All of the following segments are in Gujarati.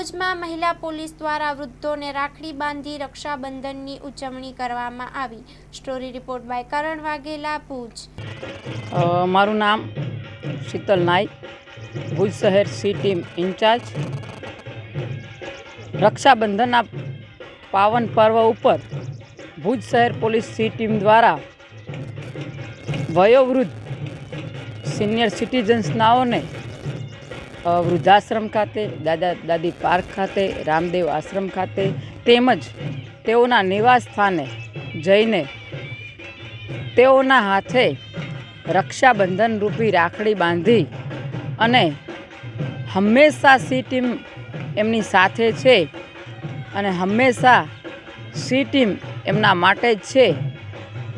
ભુજમાં મહિલા પોલીસ દ્વારા વૃદ્ધોને રાખડી બાંધી રક્ષાબંધનની ઉજવણી કરવામાં આવી. Story report by Karan Vaghela, Bhuj. મારું નામ શીતલ નાઈક ભુજ શહેર સી ટીમ ઇન્ચાર્જ. રક્ષાબંધનના પાવન પર્વ ઉપર ભુજ શહેર પોલીસ સી ટીમ દ્વારા વયોવૃદ્ધ સિનિયર સિટીઝન્સનાઓને વૃદ્ધાશ્રમ ખાતે, દાદા, દાદી પાર્ક ખાતે, રામદેવ આશ્રમ ખાતે, તેમજ તેઓના નિવાસ સ્થાને જઈને તેઓના હાથે રક્ષાબંધન રૂપી રાખડી બાંધી અને હંમેશા સી ટીમ એમની સાથે છે અને હંમેશા સી ટીમ એમના માટે જ છે.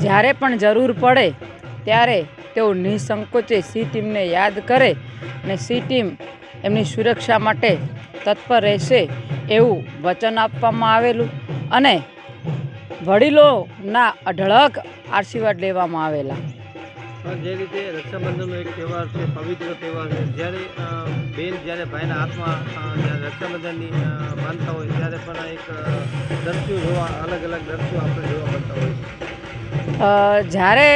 જ્યારે પણ જરૂર પડે, ત્યારે તેઓ નિસંકોચે સી ટીમને યાદ કરે અને સી ટીમ એમની સુરક્ષા માટે તત્પર રહેશે એવું વચન આપવામાં આવેલું અને વડીલોના અઢળક આશીર્વાદ લેવામાં આવેલા. જે રીતે રક્ષાબંધનનો એક તહેવાર છે પવિત્ર તહેવાર છે જ્યારે બેન જ્યારે ભાઈના હાથમાં જ્યારે રક્ષાબંધનની માનતા હોય ત્યારે પણ એક દ્રશ્યો જોવા અલગ અલગ દ્રશ્યો આપણે જોવા મળતા હોય છે. જ્યારે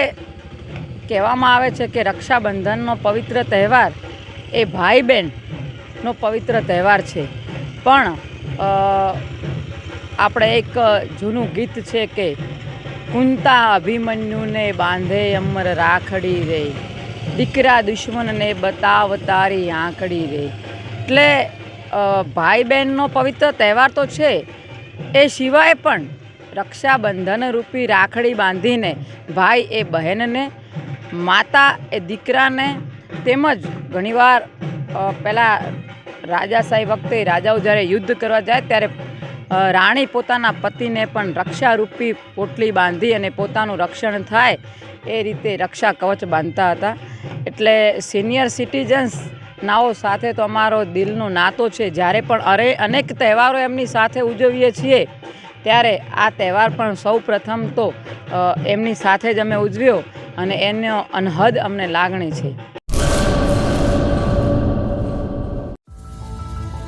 કહેવામાં આવે છે કે રક્ષાબંધનનો પવિત્ર તહેવાર એ ભાઈ બહેનનો પવિત્ર તહેવાર છે. પણ આપણે એક જૂનું ગીત છે કે, કુંતા અભિમન્યુને બાંધે અમર રાખડી રે. દીકરા દુશ્મનને બતાવ તારી આંકડી રે. એટલે ભાઈ બહેનનો પવિત્ર તહેવાર તો છે. એ સિવાય પણ રક્ષાબંધન રૂપી રાખડી બાંધીને ભાઈ એ બહેનને, માતા એ દીકરાને તેમજ ઘણીવાર પહેલાં રાજાશાહી વખતે રાજાઓ જ્યારે યુદ્ધ કરવા જાય ત્યારે રાણી પોતાના પતિને પણ રક્ષારૂપી પોટલી બાંધી અને પોતાનું રક્ષણ થાય એ રીતે રક્ષા કવચ બાંધતા હતા. એટલે સિનિયર સિટીઝન્સ નાઓ સાથે તો અમારો દિલનો નાતો છે. જ્યારે પણ અરે, અનેક તહેવારો એમની સાથે ઉજવીએ છીએ, ત્યારે આ તહેવાર પણ સૌ પ્રથમ તો એમની સાથે જ અમે ઉજવ્યો અને એનો અનહદ અમને લાગણી છે.